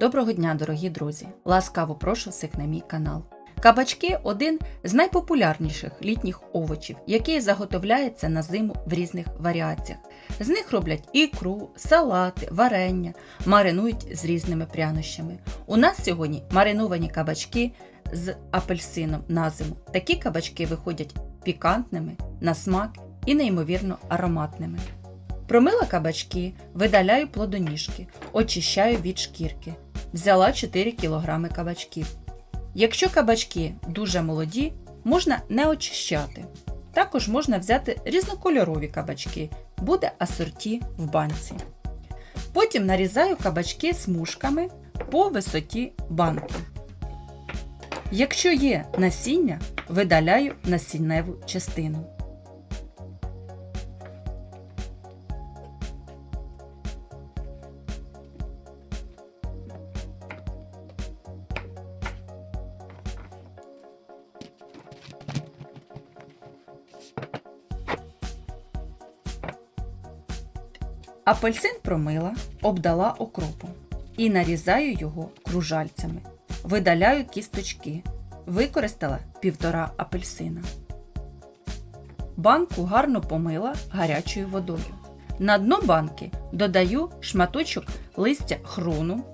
Доброго дня, дорогі друзі! Ласкаво прошу всіх на мій канал. Кабачки один з найпопулярніших літніх овочів, який заготовляється на зиму в різних варіаціях. З них роблять ікру, салати, варення, маринують з різними прянощами. У нас сьогодні мариновані кабачки з апельсином на зиму. Такі кабачки виходять пікантними на смак і неймовірно ароматними. Промила кабачки, видаляю плодоніжки, очищаю від шкірки. Взяла 4 кг кабачків. Якщо кабачки дуже молоді, можна не очищати. Також можна взяти різнокольорові кабачки, буде асорті в банці. Потім нарізаю кабачки смужками по висоті банки. Якщо є насіння, видаляю насінневу частину. Апельсин промила, обдала окропом і нарізаю його кружальцями. Видаляю кісточки. Використала півтора апельсина. Банку гарно помила гарячою водою. На дно банки додаю шматочок листя хрону,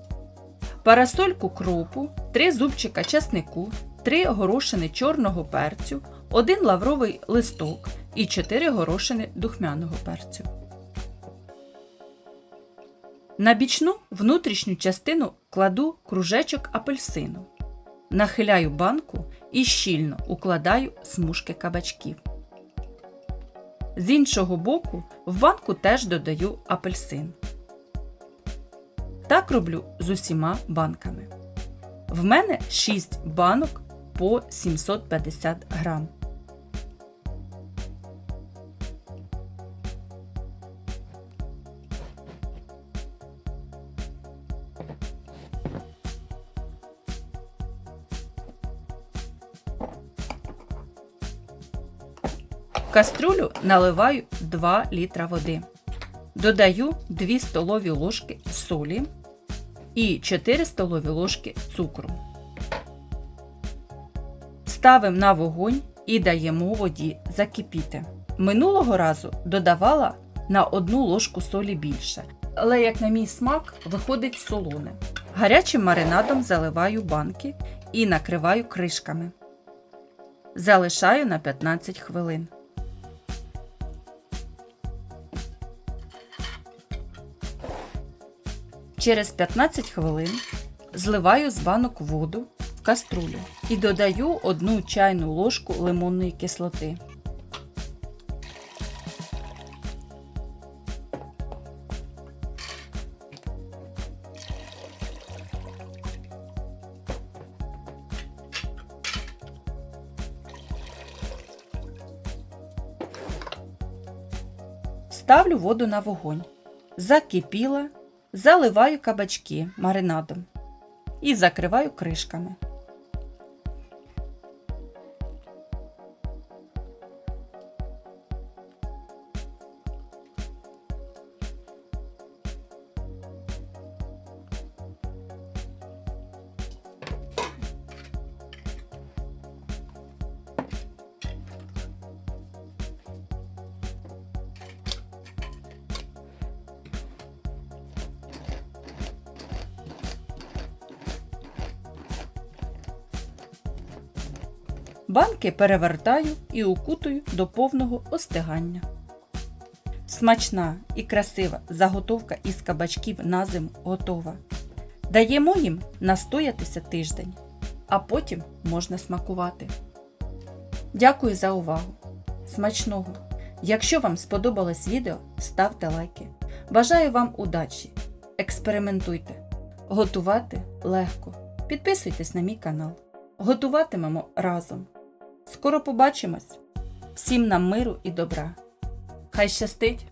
парасольку кропу, 3 зубчика часнику, 3 горошини чорного перцю, 1 лавровий листок і 4 горошини духмяного перцю. На бічну внутрішню частину кладу кружечок апельсину. Нахиляю банку і щільно укладаю смужки кабачків. З іншого боку в банку теж додаю апельсин. Так роблю з усіма банками. В мене 6 банок по 750 грам. В каструлю наливаю 2 літра води. Додаю 2 столові ложки солі і 4 столові ложки цукру. Ставимо на вогонь і даємо воді закипіти. Минулого разу додавала на 1 ложку солі більше, але, як на мій смак, виходить солоне. Гарячим маринадом заливаю банки і накриваю кришками. Залишаю на 15 хвилин. Через 15 хвилин зливаю з банок воду в каструлю і додаю одну чайну ложку лимонної кислоти. Ставлю воду на вогонь. Закипіла, заливаю кабачки маринадом і закриваю кришками. Банки перевертаю і укутую до повного остигання. Смачна і красива заготовка із кабачків на зиму готова. Даємо їм настоятися тиждень, а потім можна смакувати. Дякую за увагу! Смачного! Якщо вам сподобалось відео, ставте лайки. Бажаю вам удачі! Експериментуйте! Готувати легко. Підписуйтесь на мій канал. Готуватимемо разом. Скоро побачимось! Всім нам миру і добра! Хай щастить!